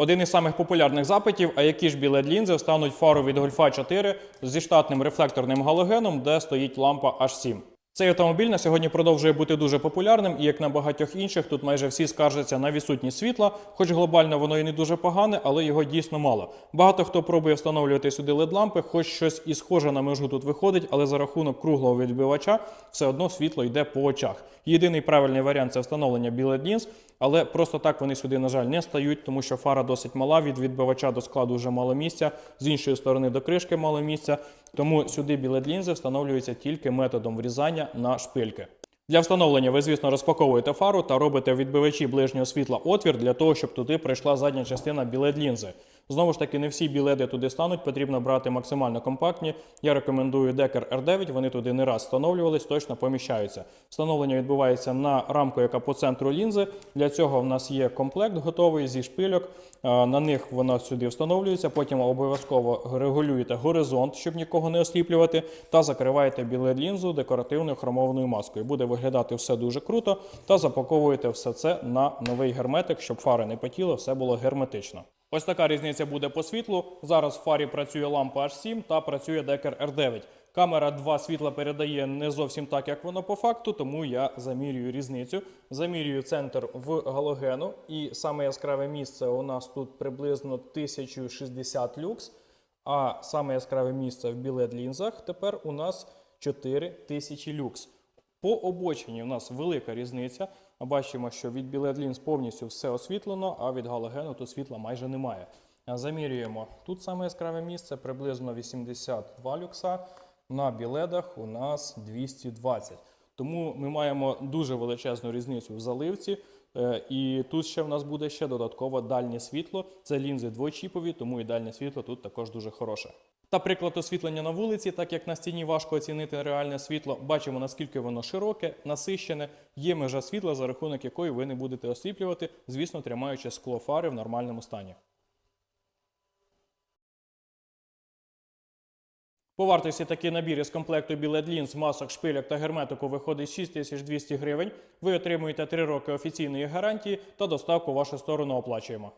Один із самих популярних запитів, а які ж білет лінзи стануть фару від Гольфа 4 зі штатним рефлекторним галогеном, де стоїть лампа H7. Цей автомобіль на сьогодні продовжує бути дуже популярним, і як на багатьох інших, тут майже всі скаржаться на відсутність світла, хоч глобально воно і не дуже погане, але його дійсно мало. Багато хто пробує встановлювати сюди LED-лампи, хоч щось і схоже на межу тут виходить, але за рахунок круглого відбивача все одно світло йде по очах. Єдиний правильний варіант це встановлення білет лінз, але просто так вони сюди, на жаль, не стають, тому що фара досить мала. Від відбивача до складу вже мало місця, з іншої сторони до кришки мало місця. Тому сюди білет лінзи встановлюються тільки методом врізання на шпильки. Для встановлення ви, звісно, розпаковуєте фару та робите в відбивачі ближнього світла отвір для того, щоб туди прийшла задня частина білет лінзи. Знову ж таки, не всі біледи туди стануть, потрібно брати максимально компактні. Я рекомендую Decker R9, вони туди не раз встановлювались, точно поміщаються. Встановлення відбувається на рамку, яка по центру лінзи. Для цього в нас є комплект готовий зі шпильок. Е, На них вона сюди встановлюється. Потім обов'язково регулюєте горизонт, щоб нікого не осліплювати, та закриваєте білет лінзу декоративною хромованою маскою. Буде виглядати все дуже круто. Та запаковуєте все це на новий герметик, щоб фари не потіли, все було герметично. Ось така різниця буде по світлу. Зараз в фарі працює лампа H7 та працює Decker R9. Камера два світла передає не зовсім так, як воно по факту, тому я замірюю різницю. Замірюю центр в галогену, і саме яскраве місце у нас тут приблизно 1060 люкс. А саме яскраве місце в білет лінзах тепер у нас 4000 люкс. По обочині у нас велика різниця. Бачимо, що від біледлінз повністю все освітлено, а від галогену тут світла майже немає. Замірюємо. Тут саме яскраве місце приблизно 82 люкса. На біледах у нас 220. Тому ми маємо дуже величезну різницю в заливці. Е, І тут ще в нас буде ще додатково дальнє світло. Це лінзи двочіпові, тому і дальнє світло тут також дуже хороше. Та приклад освітлення на вулиці, так як на стіні важко оцінити реальне світло, бачимо наскільки воно широке, насищене. Є межа світла, за рахунок якої ви не будете осліплювати, звісно, тримаючи скло фари в нормальному стані. По вартості такий набір із комплекту білет лінз, масок, шпиляк та герметику виходить 6200 гривень. Ви отримуєте 3 роки офіційної гарантії та доставку в вашу сторону оплачуємо.